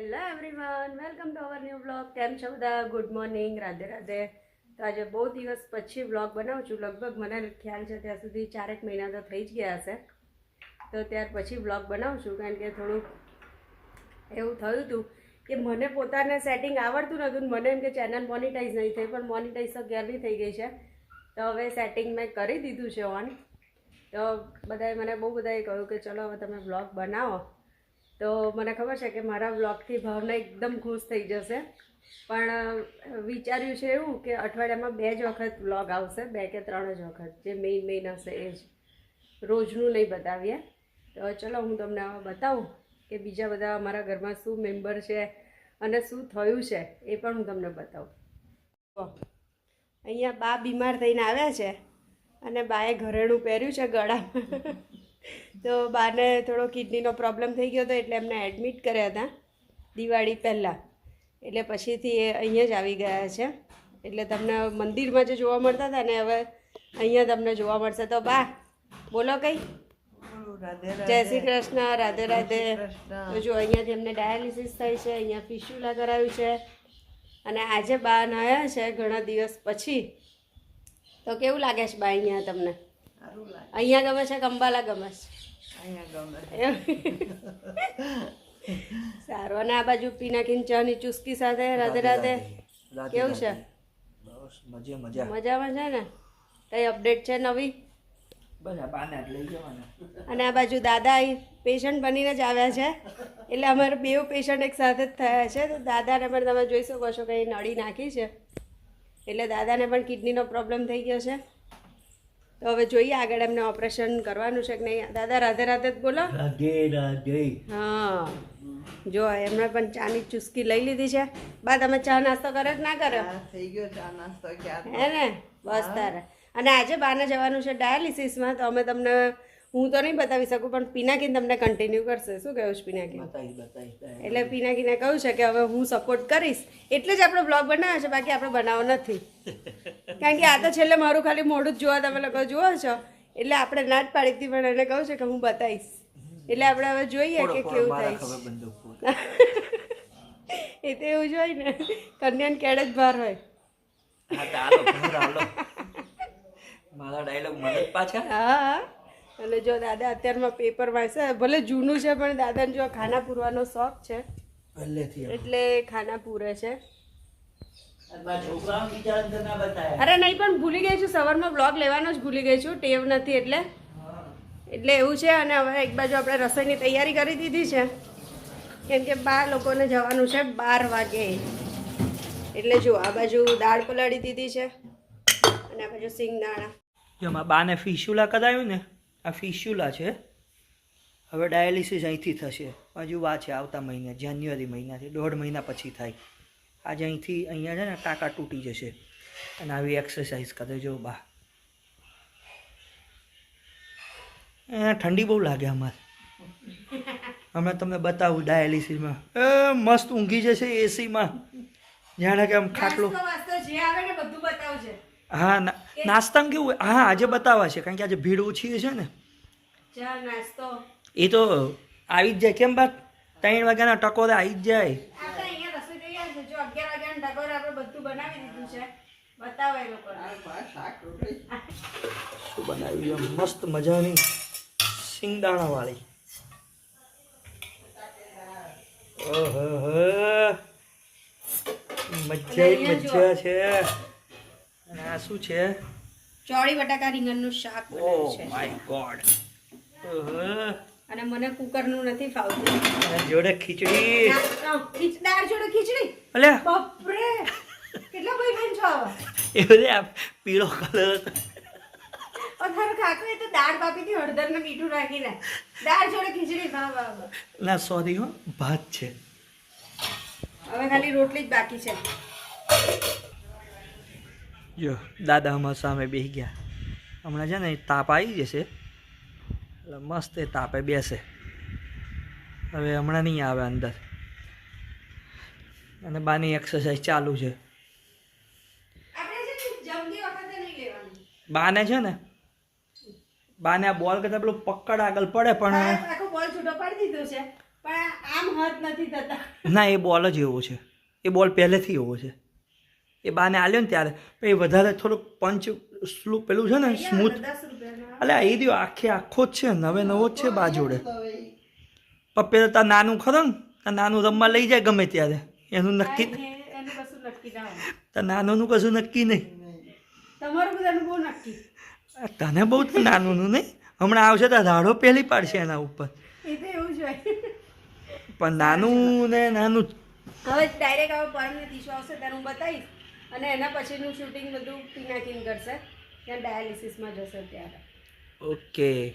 Hello everyone welcome to our new blog કેમ છો બધા? Good morning Radhe Radhe. તો આજે બહુ દિવસ પછી બ્લોગ બનાવું છું. લગભગ મને ખ્યાલ છે ત્યાં સુધી ચારેક મહિના તો થઈ જ ગયા હશે. તો ત્યાર પછી બ્લોગ બનાવું છું, કારણ કે થોડુંક એવું થયું હતું કે મને પોતાને સેટિંગ આવડતું નહોતું મને એમ કે ચેનલ મોનિટાઈઝ નહીં થઈ, પણ મોનિટાઈઝ તો ક્યારની થઈ ગઈ છે. તો હવે સેટિંગ મેં કરી દીધું છે ઓન તો બધાએ મને બહુ બધાએ કહ્યું કે ચલો હવે તમે બ્લોગ બનાવો. તો મને ખબર છે કે મારા બ્લોગથી ભાવના એકદમ ખુશ થઈ જશે. પણ વિચાર્યું છે એવું કે અઠવાડિયામાં બે જ વખત બ્લોગ આવશે, બે કે ત્રણ જ વખત, જે મેઇન મેઇન હશે એ જ. રોજનું નહીં બતાવીએ. તો ચલો, હું તમને બતાવું કે બીજા બધા અમારા ઘરમાં શું મેમ્બર છે અને શું થયું છે એ પણ હું તમને બતાવું. અહીંયા બા બીમાર થઈને આવ્યા છે અને બાએ ઘરેણું પહેર્યું છે ગળામાં. તો બાને થોડો કિડનીનો પ્રોબ્લેમ થઈ ગયો હતો એટલે એમને એડમિટ કર્યા હતા દિવાળી પહેલાં. એટલે પછીથી એ અહીંયા જ આવી ગયા છે. એટલે તમને મંદિરમાં જે જોવા મળતા હતા ને હવે અહીંયા તમને જોવા મળશે. તો બા બોલો કંઈ? જય શ્રી કૃષ્ણ રાધે રાધે. તો જો અહીંયાથી એમને ડાયાલિસિસ થાય છે અહીંયા ફિશ્યુલા કરાવ્યું છે. અને આજે બા આવ્યા છે ઘણા દિવસ પછી. તો કેવું લાગે છે બા અહીંયા તમને? અહીંયા ગમે છે કે અંબાલા ગમે. છે? સારું. અને આ બાજુ પીનાકીન ચાની ચુસ્કી સાથે રાધે રાધે કેવું છે? બસ મજે મજા. મજામાં છે ને? કઈ અપડેટ છે નવી? બસ આ બાને જ લઈ જવાના. અને આ બાજુ દાદા અહીં પેશન્ટ બનીને જ આવ્યા છે. એટલે અમારે બે પેશન્ટ એક સાથે જ થયા છે. તો દાદાને પણ તમે જોઈ શકો છો કે નળી નાખી છે. એટલે દાદાને પણ કિડનીનો પ્રોબ્લેમ થઈ ગયો છે. તો હવે જોઈએ આગળ એમને ઓપરેશન કરવાનું છે કે નહીં. દાદા રાધે રાધે જ બોલો. રાધે રાધે. હા. જો એમણે પણ ચાની ચુસ્કી લઈ લીધી છે. બા તમે ચા નાસ્તો કરે કે ના કર્યો? થઈ ગયો ચા નાસ્તો ક્યાં હે ને? બસ તારે. અને આજે બાને જવાનું છે ડાયાલિસિસમાં તો અમે તમને હું તો નહીં બતાવી શકું પણ પિનાકીન તમને કન્ટિન્યુ કરશે. શું કહ્યું છે પિનાકીન એટલે પિનાકીને કહ્યું છે કે હવે હું સપોર્ટ કરીશ. એટલે જ આપણે બ્લોગ બનાવ્યો છે બાકી આપણે બનાવો નથી. કારણ કે આ તો છેલ્લે મારું ખાલી મોઢું જ જોવા તમે લોકો જુઓ છો. એટલે આપણે ના જ પાડી હતી પણ એને કહું છે કે હું બતાવીશ. એટલે આપણે હવે જોઈએ કે કેવું થાય. એ તો એવું જ હોય ને. કન્યાને કેડે જ ભાર હોય. મારા ડાયલોગ મને પાછા? હા. અને જો દાદા અત્યારમાં પેપર વાંચે ભલે જૂનું છે પણ દાદાને જો ખાના પૂરવાનો શોખ છે. એટલે ખાના પૂરે છે. અરે નહીં પણ ભૂલી ગઈ છું. સવારમાં બ્લોગ લેવાનો જ ભૂલી ગઈ છું. ટેવ નથી એટલે. એટલે એવું છે અને હવે એક બાજુ આપણે રસોઈની તૈયારી કરી દીધી છે. કેમ કે બાર લોકોને જવાનું છે બાર વાગે. એટલે જો આ બાજુ દાળ પલાળી દીધી છે. અને આ બાજુ સિંગદાણા બાને ફિસ્યુલા કદાયું ને આ ફિશ્યુલા છે. હવે ડાયાલિસિસ અહીંથી થશે. હજુ વા છે આવતા મહિને જાન્યુઆરી મહિનાથી દોઢ મહિના પછી થાય. આજે અહીંથી અહીંયા છે ને ટાંકા તૂટી જશે. અને આવી એક્સરસાઇઝ કરે જો બા. ઠંડી બહુ લાગે અમારે. હમણાં તમને બતાવું ડાયાલિસિસમાં. એ મસ્ત ઊંઘી જશે એસીમાં જાણે કે આમ ખાટલો. હા નાસ્તામાં કેવું હા આજે બતાવા છે કારણ કે આજે ભીડ ઓછી છે ને. એ તો આવી જ જાય. કેમ બાદ ત્રણ વાગ્યાના ટકોરે આવી જ જાય. બનાવી મસ્ત મજાની સિંગદાણા વાળી ઓહો મજા મજા છે. અને આ શું છે? ચોળી બટાકા રીંગણનું શાક બનાવ્યું છે. My God. અને મને કુકરનું નથી ફાવતું. જોડે ખીચડી. ખીચડાર જોડે ખીચડી. અલે બાપરે કેટલા ભાઈ બેન છો? એ બધે પીળો કલર તારો કાકો એ તો દાળ હળદર ને મીઠું નાખીને દાળ જોડે ખીચડી વાહ વાહ ના સોરી હો ભાત છે. હવે ખાલી રોટલી જ બાકી છે. જો દાદા અમારા સામે બેસી ગયા. હમણાં છે ને તાપ આવી જશે. એટલે મસ્ત એ તાપે બેસે. હવે હમણાં નહીં આવે અંદર. અને બાની એક્સરસાઇઝ ચાલુ છે. બાને છે ને બાને આ બોલ કરતા પેલું પકડ આગળ પડે પણ બોલ છૂટો પાડી દીધો છે. પણ આમ હદ નથી થતા. ના એ બોલ જ એવો છે. એ બોલ પહેલેથી એવો છે. એ બાને આલ્યો ને ત્યારે. પછી વધારે થોડુંક પંચ સ્લૂ પેલું છે ને સ્મૂથ. એટલે એ રહ્યો આખે આખો જ છે નવે નવો જ છે બા જોડે પણ પેલા તાર નાનું ખરો ને તાર નાનું રમવા લઈ જાય ગમે ત્યારે. એનું નક્કી ના તાર નાનુંનું કશું નક્કી નહીં. તને બહુ તો નાનુંનું નહીં. હમણાં આવશે તો રાડો પહેલી પાડશે એના ઉપર. તો પણ નાનું ને નાનું. હવે ડાયરેક્ટ હવે પરમને દિશો આવશે ત્યારે હું બતાવીશ. અને એના પછીનું શૂટિંગ બધું પિનાકીન કરશે. ત્યાં ડાયાલિસિસમાં જશે ત્યારે. ઓકે.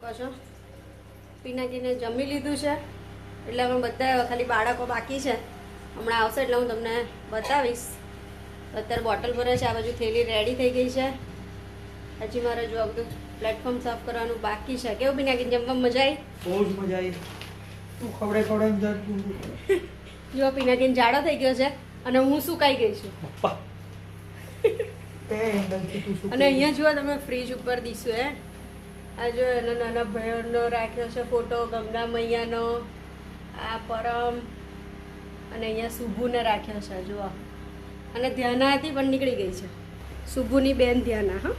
કશો પિનાકીને જમી લીધું છે. એટલે અમે બધા ખાલી બાળકો બાકી છે. હમણાં આવશે એટલે હું તમને બતાવીશ. અત્યારે બોટલ ભરે છે આ બાજુ થેલી રેડી થઈ ગઈ છે. હજી મારે જો આ બધું પ્લેટફોર્મ સાફ કરવાનું બાકી છે. કેવું પિનાકીને જમવા મજા આવી? બહુ જ મજા આવી. તું ખવડે ખવડે જો પીનાકીન જાડો થઈ ગયો છે. અને હું સુકાઈ ગઈ છું. અને અહીંયા જુઓ તમે ફ્રીજ ઉપર દીશું હે. આ જો એના નાના ભાઈઓનો રાખ્યો છે ફોટો ગંગા મૈયાનો આ પરમ અને અહીંયા શુભુને રાખ્યો છે જુઓ. અને ધ્યાના હતી પણ નીકળી ગઈ છે. શુભુની બેન ધ્યાના હા.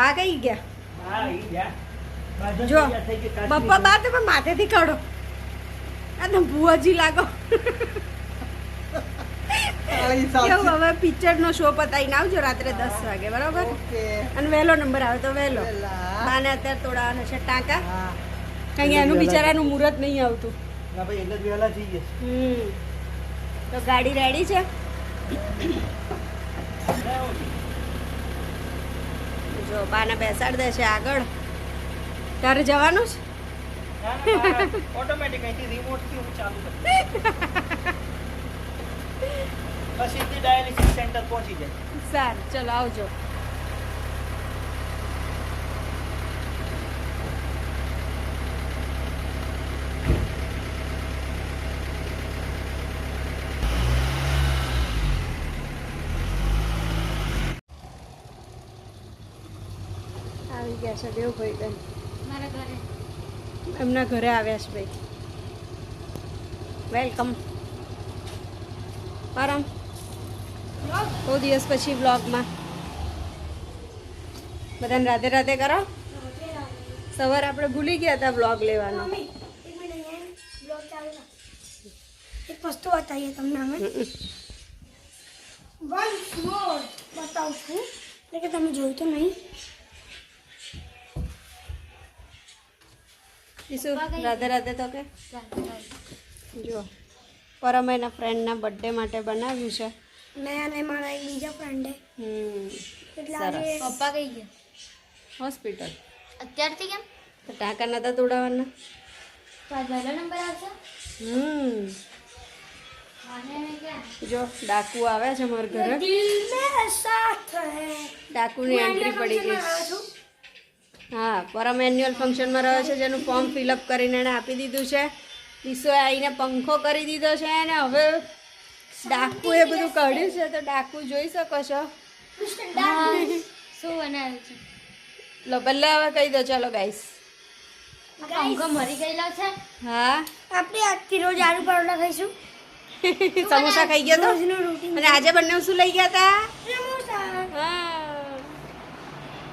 બા કઈ ગયા? જા પપ્પા બા તમે માથેથી કાઢો. આ તો ભુવાજી લાગો. કેવું હવે પિક્ચરનો શો પતાવીને આવજો રાત્રે દસ વાગે બરાબર? અને વહેલો નંબર આવે તો વહેલો. વહેલા. અત્યારે તોડાવાનો છે ટાંકા. કારણ એનું બિચારાનું મુહૂર્ત નહીં આવતું. ના ભાઈ એટલે જ વહેલા જઈએ હમ. તો ગાડી રેડી છે? જો બાને બેસાડ દે છે આગળ. તારે જવાનું છે? ઓટોમેટિક અહીંથી રિમોટથી હું ચાલુ કરું. સીધી ડાયાલિસિસ સેન્ટર પહોંચી જાય. સારું ચલો આવજો. આવી ગયા છે દેવભાઈ બેન મારા ઘરે. એમના ઘરે આવ્યા છે ભાઈ. વેલકમ પરમ. બહુ દિવસ પછી બ્લોગમાં બધાને રાધે રાધે કરો. સવારે આપણે ભૂલી ગયા હતા બ્લોગ લેવાનો. એક વસ્તુ બતાવીએ તમને અમે. વન મોર બતાવું છું. એટલે કે તમે જોયું તો નહીં. રાધે રાધે તો કે. જો પરમ એના ફ્રેન્ડના બર્થડે માટે બનાવ્યું છે. મેં અને મારા એક બીજા ફ્રેન્ડે હમ. એટલે આજે પપ્પા કઈ ગયા? હોસ્પિટલ. અત્યારથી કેમ? તો ટાંકા નતા તોડાવવાના? તો આ પહેલો નંબર આવશે? હમ. જો ડાકુ આવે છે મારા ઘરે. દિલ મેં ડાકુની એન્ટ્રી પડી ગઈ. હા પરમ એન્યુઅલ ફંક્શનમાં રહ્યો છે જેનું ફોર્મ ફિલઅપ કરીને એણે આપી દીધું છે. ઈસોએ આવીને પંખો કરી દીધો છે અને હવે ડાકુ એ બધું કાઢ્યું છે તો ડાકુ જોઈ શકો છો. શું બનાવ્યું છે? લો પહેલા હવે કહી દો ચાલો ગાઈસ આ મરી ગયેલો છે. હા. આપણે આજથી રોજ આલુ પરોઠા ખાઈશું. સમોસા ખાઈ ગયો તો? અને આજે બંને શું લઈ ગયા હતા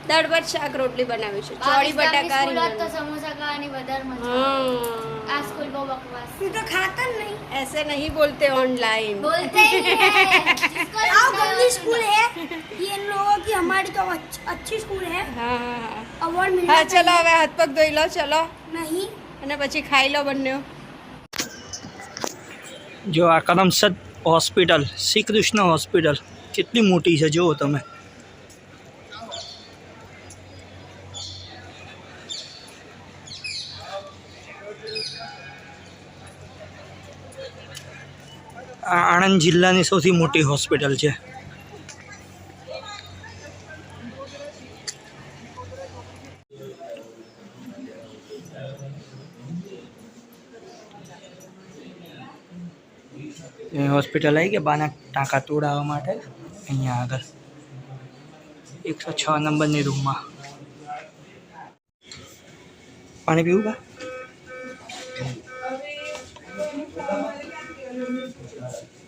દાળ ભાત શાક રોટલી બનાવ્યું છે ચોળી બાવીસ ગામની બટાકા સ્કૂલ હોત તો રીંગણ. સમોસા ખાવાની વધારે મજા આવે. हाँ આ સ્કૂલ બહુ બકવાસ હું તો ખાતા જ નહીં ऐसे नहीं बोलते ऑनलाइन बोलते ही नहीं है जिसको आओ गंदी स्कूल है ये इन लोगों की हमारी तो अच्छ- अच्छी स्कूल है હા હા હા अवार्ड मिलना હા ચલો હવે હાથ પગ ધોઈ લો ચલો नहीं અને પછી ખાઈ લો બંને જો આ કરમસદ હોસ્પિટલ શ્રી કૃષ્ણ હોસ્પિટલ કેટલી મોટી છે જુઓ તમે આણંદ જિલ્લાની સૌથી મોટી હોસ્પિટલ છે. હોસ્પિટલ આવી ગયા બાના ટાંકા તોડાવવા માટે? અહીંયા આગળ. એકસો છ નંબરની રૂમમાં. પાણી પીવું બા? Thank you.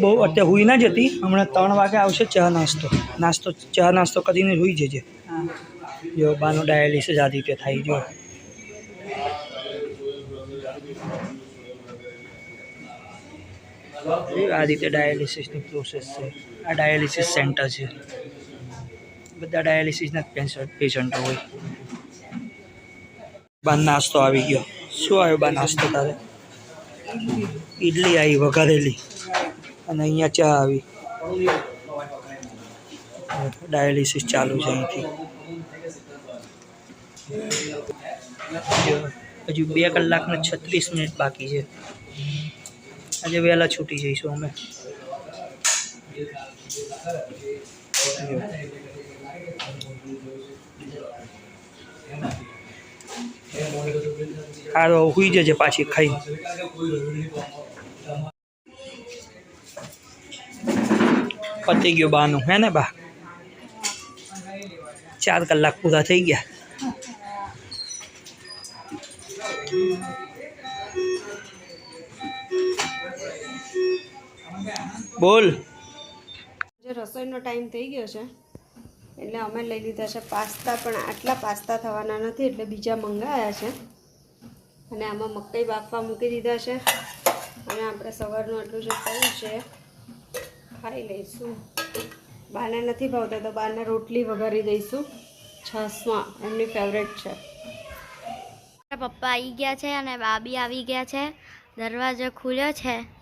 બહુ અત્યારે હુઈ ના જતી. હમણાં ત્રણ વાગે આવશે ચા નાસ્તો. નાસ્તો, ચા નાસ્તો કરીને હુઈ જજે. જો બાનું ડાયાલિસિસ આ રીતે થાય, જો. આ રીતે ડાયાલિસિસની પ્રોસેસ છે. આ ડાયાલિસિસ સેન્ટર છે. બધા ડાયાલિસિસના પેશન્ટ હોય. બા નાસ્તો આવી ગયો. શું આવ્યો બા નાસ્તો તારે? ઈડલી આવી, વઘારેલી. અને અહીંયા ચા આવી. ડાયાલિસિસ ચાલુ છે અહીંથી. હજુ બે કલાકને છત્રીસ મિનિટ બાકી છે. આજે વહેલા છૂટી જઈશું અમે. હારો હુઈ જજે પાછી ખાઈ. પતી ગયો બાનું, હે ને બા? ચાર કલાક પૂરા થઈ ગયા. બોલ. રસોઈ રસોઈનો ટાઈમ થઈ ગયો છે એટલે અમે લઈ લીધા છે પાસ્તા, પણ આટલા પાસ્તા થવાના નથી, એટલે બીજા મંગાવ્યા છે. અને આમાં મકાઈ બાફવા મૂકી દીધા છે. અને આપણે સવારનું આટલું જે થયું છે, ખાઈ લઈશું. બાને નથી ભાવતા તો બાને રોટલી વઘારી દઈશું. છસમાં, એમની ફેવરેટ છે. પપ્પા આવી ગયા છે અને બાબી આવી ગયા છે. દરવાજો ખુલ્યો છે.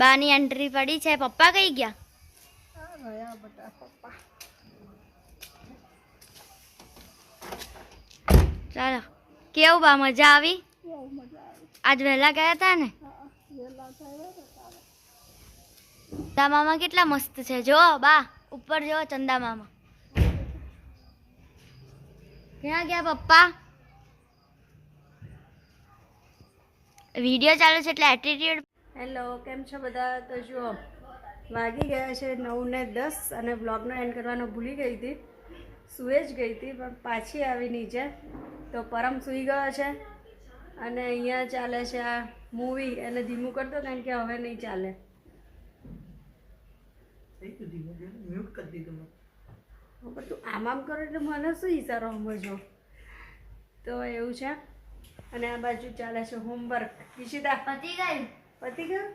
બાની એન્ટ્રી પડી છે. પપ્પા કઈ ગયા? ચાલો. કેવું બા, મજા આવી? આજ વહેલા ગયા હતા ને? ચંદા મામા કેટલા મસ્ત છે. જો, બા, ઉપર જો ચંદા મામા. ક્યાં ગયા પપ્પા? વીડિયો ચાલુ છે એટલે એટીટ્યુડ હેલો કેમ છો બધા? તો જુઓ વાગી ગયા છે નવ ને દસ અને બ્લોગનો એન્ડ કરવાનો ભૂલી ગઈ હતી. સૂએ જ ગઈ હતી પણ પાછી આવી નીચે. તો પરમ સૂઈ ગયો છે અને અહીંયા ચાલે છે આ મૂવી એને ધીમું કરતો કારણ કે હવે નહીં ચાલે. પણ તું આમ આમ કરો એટલે મને શું ઈશારો સમજો તો એવું છે. અને આ બાજુ ચાલે છે હોમવર્ક ઈશિતા. પતી ગયું? પતિ ગયું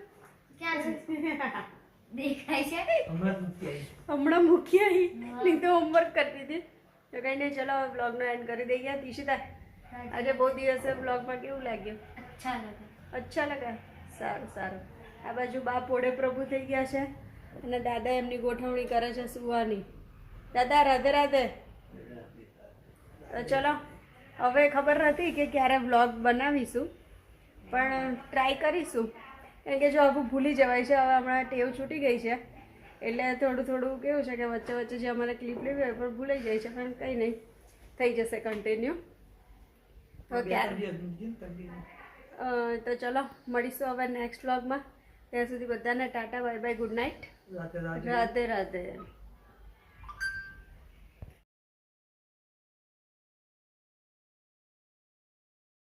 ક્યાં છે? દેખાય છે? હમણાં મૂકી આવી. નહીં તો હોમવર્ક કરતી હતી. તો કંઈ નહીં ચલો બ્લોગનો એન્ડ કરી દઈએ. ઈશિતા આજે બહુ દિવસે બ્લોગમાં કેવું લાગ્યું? અચ્છા લાગે. અચ્છા લગા? સારું સારું. આ બાજુ બા પોડે પ્રભુ થઈ ગયા છે અને દાદા એમની ગોઠવણી કરે છે સુવાની. દાદા રાધે રાધે. તો ચલો હવે ખબર નથી કે ક્યારે વ્લોગ બનાવીશું પણ ટ્રાય કરીશું. કારણ કે જો આખું ભૂલી જવાય છે હવે હમણાં ટેવ છૂટી ગઈ છે. એટલે થોડું થોડું કેવું છે કે વચ્ચે વચ્ચે જે અમારે ક્લિપ લેવી હોય પણ ભૂલાઈ જાય છે પણ કંઈ નહીં. થઈ જશે કન્ટિન્યુ તો તો ચલો મળીશું હવે નેક્સ્ટ વ્લોગમાં ત્યાં સુધી બધાને tata bye bye good night Radhe Radhe